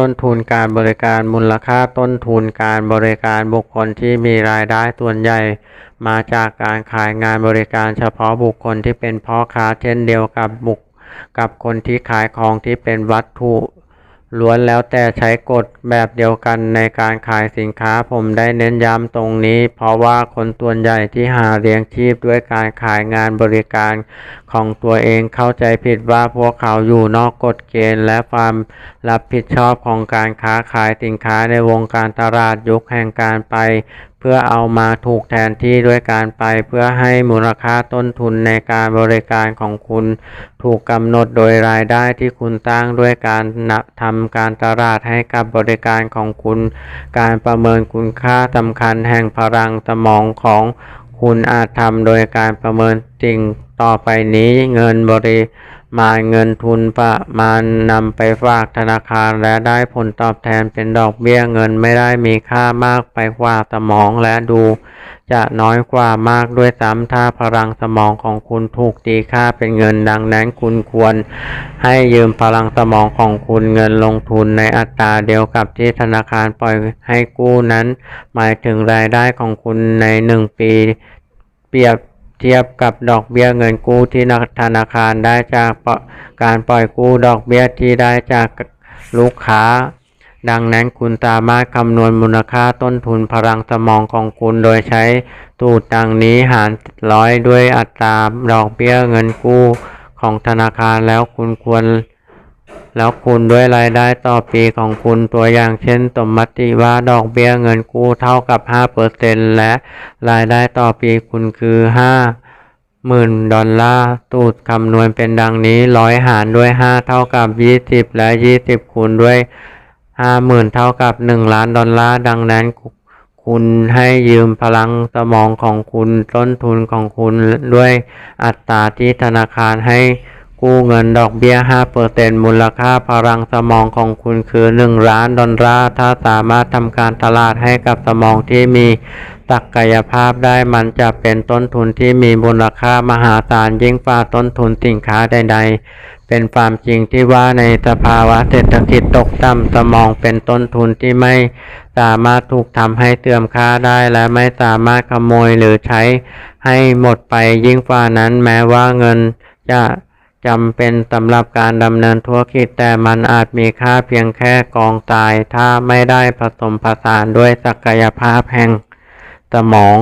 ต้นทุนการบริการมูลค่าต้นทุนการบริการบุคคลที่มีรายได้ส่วนใหญ่ มาจากการขายงานบริการเฉพาะบุคคลที่เป็นพ่อค้าเช่นเดียวกับบุคกับคนที่ขายของที่เป็นวัตถุล้วนแล้วแต่ใช้กฎแบบเดียวกันในการขายสินค้าผมได้เน้นย้ำตรงนี้ เพราะว่าคนส่วนใหญ่ที่หาเลี้ยงชีพด้วยการขายงานบริการ ของตัวเองเข้าใจผิดว่าพวกเขาอยู่นอกกฎเกณฑ์ และความรับผิดชอบของการค้าขายสินค้าในวงการตลาดยุคแห่งการไป เพื่อเอามาถูกแทนที่ด้วยการไป เพื่อให้มูลค่าต้นทุนในการบริการของคุณ ถูกกำหนดโดยรายได้ที่คุณสร้างด้วยการนทำการตลาดให้กับบริการของคุณ การประเมินคุณค่าสำคัญแห่งพลังสมองของคุณอาจทำโดยการประเมินสิ่ง ต่อไปนี้เงินบริมาเงินทุนประมาณนำไปฝากธนาคารและได้ผลตอบแทนเป็นดอกเบี้ยเงินไม่ได้มีค่ามากไปกว่าสมองและดู จะน้อยกว่ามากด้วยซ้ำถ้าพลังสมองของคุณถูกตีค่าเป็นเงินดังนั้นคุณควร ให้ยืมพลังสมองของคุณเงินลงทุนในอัตราเดียวกับที่ธนาคารปล่อยให้กู้นั้น หมายถึงรายได้ของคุณในหนึ่งปี เปรียบ เทียบกับดอกเบี้ยเงินกู้ที่ธนาคารได้จากการปล่อยกู้ดอกเบี้ยที่ได้จากลูกค้า ดังนั้นคุณสามารถคำนวณมูลค่าต้นทุนพลังสมองของคุณโดยใช้สูตรดังนี้หารร้อยด้วยอัตราดอกเบี้ยเงินกู้ของธนาคารแล้วคุณควร แล้วคูณด้วยรายได้ต่อปีของคุณตัวอย่างเช่น สมมติว่าดอกเบี้ยเงินกู้เท่ากับ 5%และรายได้ต่อปีคุณคือ5หมื่นดอลลาร์สูตรคำนวณเป็นดังนี้ร้อยหารด้วย 5 เท่ากับ 20 และ 20 คูณด้วย 50,000 เท่ากับ 1 ล้านดอลลาร์ดังนั้นคุณให้ยืมพลังสมองของคุณต้นทุนของคุณด้วยอัตราที่ธนาคารให้ กู้เงินดอกเบี้ย 5%มูลค่าพลังสมองของคุณคือ 1 ล้านดอลลาร์ ถ้าสามารถทำการตลาดให้กับสมองที่มีศักยภาพได้มันจะเป็นต้นทุนที่มีมูลค่ามหาศาลยิ่งกว่าต้นทุนสินค้าใด ๆ เป็นความจริงที่ว่าในสภาวะเศรษฐกิจตกต่ำสมองเป็นต้นทุนที่ไม่สามารถถูกทำให้เสื่อมค่าได้และไม่สามารถขโมยหรือใช้ให้หมดไปยิ่งกว่านั้นแม้ว่าเงินจะ จำเป็นสำหรับการดำเนินธุรกิจแต่มันอาจมีค่าเพียงแค่กองตาย ถ้าไม่ได้ผสมผสานด้วยศักยภาพแห่งสมอง